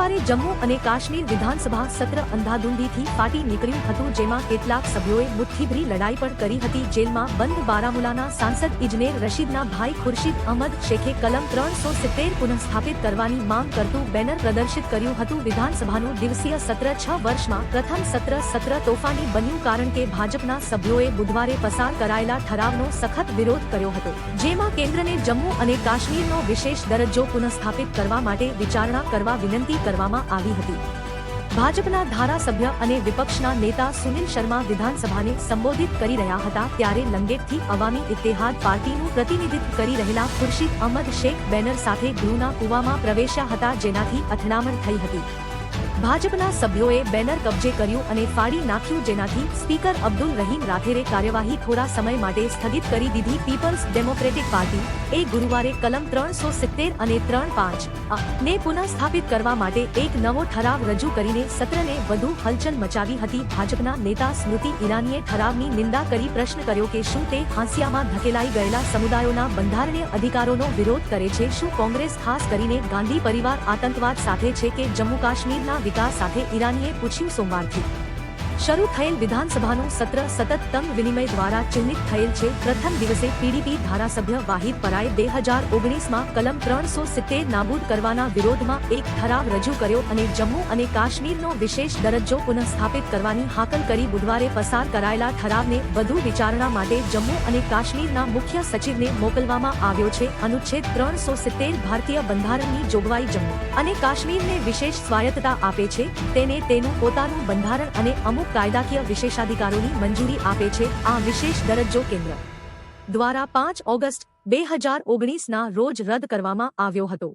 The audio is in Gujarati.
જમ્મુ અને કાશ્મીર વિધાનસભા સત્ર અંધાધૂંધીથી ફાટી નીકળ્યું હતું, જેમાં કેટલાક સભ્યોએ મુઠ્ઠીભરી લડાઈ પણ કરી હતી. જેલમાં બંધ બારામુલાના સાંસદ ઇજનેર રશીદના ભાઈ ખુરશીદ અહમદ શેખે કલમ ત્રણસો સિત્તેર પુનઃસ્થાપિત કરવાની માંગ કરતું બેનર પ્રદર્શિત કર્યું હતું. વિધાનસભાનું દિવસીય સત્ર છ વર્ષમાં પ્રથમ સત્ર સત્ર તોફાની બન્યું, કારણ કે ભાજપના સભ્યોએ બુધવારે પસાર કરાયેલા ઠરાવનો સખત વિરોધ કર્યો હતો. જેમાં કેન્દ્રને જમ્મુ અને કાશ્મીરનો વિશેષ દરજ્જો પુનઃસ્થાપિત કરવા માટે વિચારણા કરવા વિનંતી કરવામાં આવી હતી. ભાજપના ધારાસભ્ય અને વિપક્ષના નેતા સુનિલ શર્મા વિધાનસભાને સંબોધિત કરી રહ્યા હતા ત્યારે લંગેટથી અવામી ઇત્તેહાદ પાર્ટીનું પ્રતિનિધિત્વ કરી રહેલા ખુરશીદ અહમદ શેખ બેનર સાથે ગૃહના કૂવામાં પ્રવેશ્યા હતા જેનાથી અથડામણ થઈ હતી. ભાજપના સભ્યોએ બેનર કબજે કર્યું અને ફાડી નાખ્યું જેનાથી સ્પીકર અબ્દુલ રહીમ રાઠેરે કાર્યવાહી થોડા સમય માટે સ્થગિત કરી દીધી પીપલ્સ ડેમોક્રેટિક પાર્ટી. એ ગુરુવારે કલમ ત્રણસો સિત્તેર અને ત્રણ પાંચ ને પુનઃસ્થાપિત કરવા માટે એક નવો ઠરાવ રજૂ કરીને સત્રને વધુ હલચલ મચાવી હતી ભાજપના નેતા સ્મૃતિ ઈરાનીએ ઠરાવની નિંદા કરી પ્રશ્ન કર્યો કે શું તે હાંસિયામાં ધકેલાઈ ગયેલા સમુદાયોના બંધારણીય અધિકારોનો વિરોધ કરે છે? શું કોંગ્રેસ ખાસ કરીને ગાંધી પરિવાર આતંકવાદ સાથે છે કે જમ્મુ કાશ્મીરના વિકાસ સાથે ઈરાનીએ પૂછ્યું સોમવારથી. શરૂ થયેલ વિધાનસભાનું સત્ર સતત તંગ વિનિમય દ્વારા ચિહ્નિત થયેલ છે. પ્રથમ દિવસે પીડીપી ધારાસભ્ય વાહિદ પરાએ બે હજાર ઓગણીસમાં કલમ ત્રણસો સિત્તેર નાબૂદ કરવાના વિરોધમાં એક ઠરાવ રજૂ કર્યો અને જમ્મુ અને કાશ્મીરનો વિશેષ દરજ્જો પુનઃસ્થાપિત કરવાની હાકલ કરી બુધવારે પસાર કરાયેલા ઠરાવને વધુ વિચારણા માટે જમ્મુ અને કાશ્મીરના મુખ્ય સચિવને મોકલવામાં આવ્યો છે. અનુચ્છેદ ત્રણસો સિત્તેર ભારતીય બંધારણની જોગવાઈ જમ્મુ અને કાશ્મીરને વિશેષ સ્વાયત્તતા આપે છે. તેને તેનું પોતાનું બંધારણ અને અમુક કાયદાકીય વિશેષાધિકારોની મંજૂરી આપે છે આ વિશેષ દરજ્જો કેન્દ્ર દ્વારા પાંચ ઓગસ્ટ બે હજાર ઓગણીસના રોજ રદ કરવામાં આવ્યો હતો.